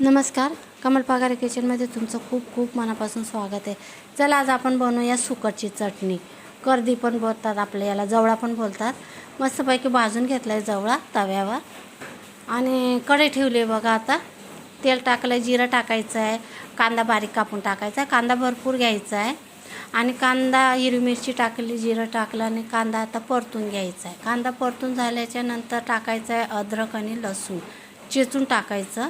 नमस्कार कमल पगारे किचनमध्ये तुमचं खूप खूप मनापासून स्वागत आहे. चला आज आपण बनवूया सुकटची चटणी. कर्दी पण बोलतात आपल्या याला जवळा पण बोलतात. मस्तपैकी भाजून घेतला आहे जवळा तव्यावर. आणि कढई ठेवली आहे बघा आता. तेल टाकलं आहे जिरं टाकायचं आहे. कांदा बारीक कापून टाकायचा आहे. कांदा भरपूर घ्यायचा आहे. आणि कांदा हिरवी मिरची टाकली जिरं टाकलं आणि कांदा आता परतून घ्यायचा आहे. कांदा परतून झाल्याच्यानंतर टाकायचं आहे अद्रक आणि लसूण. चेचून टाकायचं.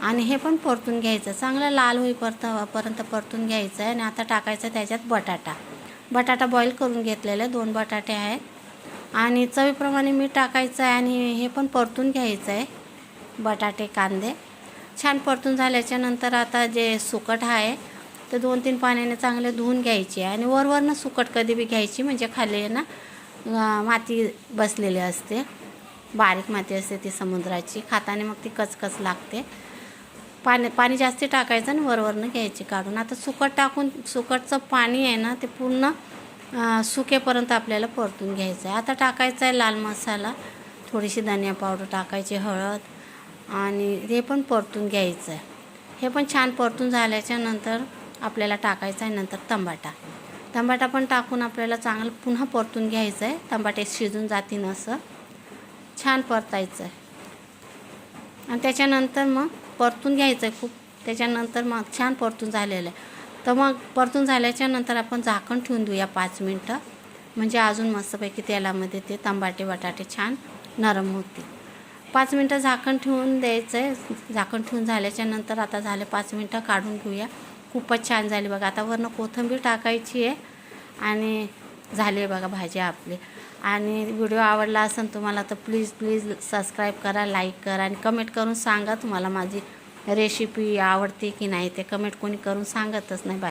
आणि हे पण परतून घ्यायचं. चांगलं लाल होईपर्यंत पर्यंत परतून घ्यायचं आहे आणि आता टाकायचं त्याच्यात बटाटा. बटाटा बॉईल करून घेतलेले दोन बटाटे आहेत. आणि चवीप्रमाणे मीठ टाकायचं आहे आणि हे पण परतून घ्यायचं आहे. बटाटे कांदे. छान परतून झाल्याच्यानंतर आता जे सुकट आहे ते दोन तीन पाण्याने चांगले धुवून घ्यायचे आणि वरवरनं सुकट कधी बी घ्यायची म्हणजे खाली ना माती बसलेली असते. बारीक माती असते ती समुद्राची. खाताने मग ती कचकच लागते. पाणी पाणी जास्त टाकायचं आणि वरवरनं घ्यायची काढून. आता सुकट टाकून सुकटचं पाणी आहे ना ते पूर्ण सुकेपर्यंत आपल्याला परतून घ्यायचं आहे आता टाकायचं आहे लाल मसाला थोडीशी धनिया पावडर टाकायची हळद आणि हे पण परतून घ्यायचं आहे हे पण छान परतून झाल्याच्यानंतर आपल्याला टाकायचं आहे नंतर तंबाटा. तंबाटा पण टाकून आपल्याला चांगलं पुन्हा परतून घ्यायचं आहे तंबाटे शिजून जातीन असं. छान परतायचं आहे आणि त्याच्यानंतर मग परतून घ्यायचं आहे खूप. त्याच्यानंतर मग छान परतून झालेलं आहे. तर मग परतून झाल्याच्यानंतर आपण झाकण ठेवून देऊया पाच मिनटं. म्हणजे अजून मस्तपैकी तेलामध्ये ते तंबाटे बटाटे छान नरम होतील. पाच मिनटं झाकण ठेवून द्यायचं आहे झाकण ठेवून झाल्याच्यानंतर आता झाले पाच मिनटं काढून घेऊया. खूपच छान झाली बघा. आता वरनं कोथिंबीर टाकायची आहे. आणि झाले बघा भाजी आपली. आणि व्हिडिओ आवडला असेल तुम्हाला तर प्लीज प्लीज सबस्क्राईब करा लाईक करा आणि कमेंट करून सांगा तुम्हाला माझी रेसिपी आवडते की नाही ते कमेंट कोणी करून सांगतच नाही.